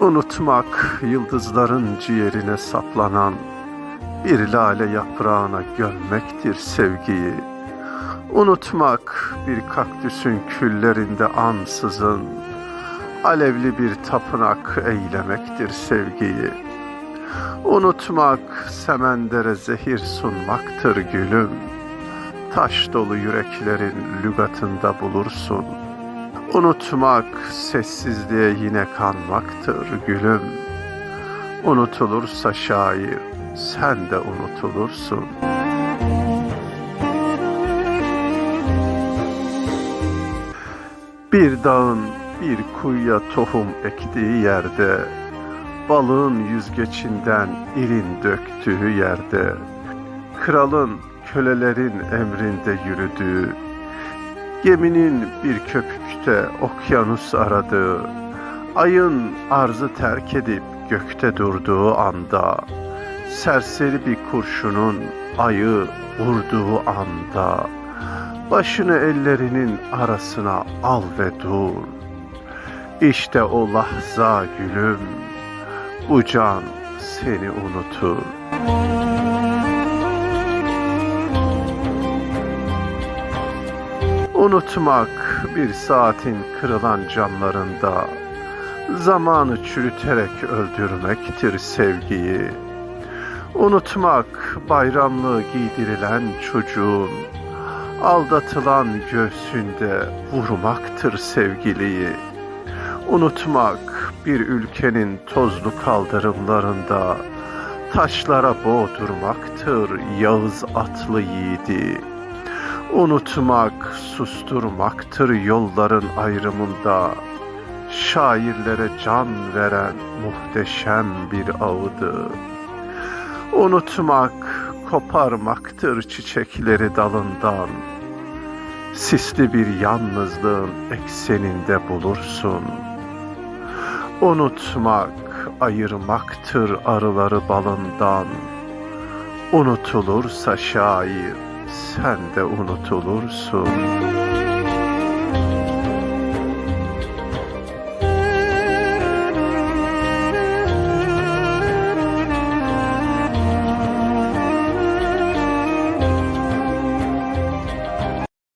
Unutmak yıldızların ciğerine saplanan bir lale yaprağına gömmektir sevgiyi. Unutmak bir kaktüsün küllerinde ansızın alevli bir tapınak eylemektir sevgiyi. Unutmak semendere zehir sunmaktır gülüm. Taş dolu yüreklerin lügatında bulursun. Unutmak sessizliğe yine kanmaktır gülüm. Unutulursa şair sen de unutulursun. Bir dağın bir kuyuya tohum ektiği yerde, balığın yüzgecinden irin döktüğü yerde, kralın kölelerin emrinde yürüdüğü, geminin bir köpükte okyanus aradığı, ayın arzı terk edip gökte durduğu anda, serseri bir kurşunun ayı vurduğu anda, başını ellerinin arasına al ve dur. İşte o lahza gülüm, bu can seni unutur. Unutmak bir saatin kırılan camlarında zamanı çürüterek öldürmektir sevgiyi. Unutmak bayramlığı giydirilen çocuğun aldatılan göğsünde vurmaktır sevgiliyi. Unutmak bir ülkenin tozlu kaldırımlarında taşlara boğdurmaktır Yağız atlı yiğidi. Unutmak susturmaktır yolların ayrımında şairlere can veren muhteşem bir ağıdı. Unutmak koparmaktır çiçekleri dalından. Sisli bir yalnızlığın ekseninde bulursun. Unutmak ayırmaktır arıları balından. Unutulursa şair sen de unutulursun.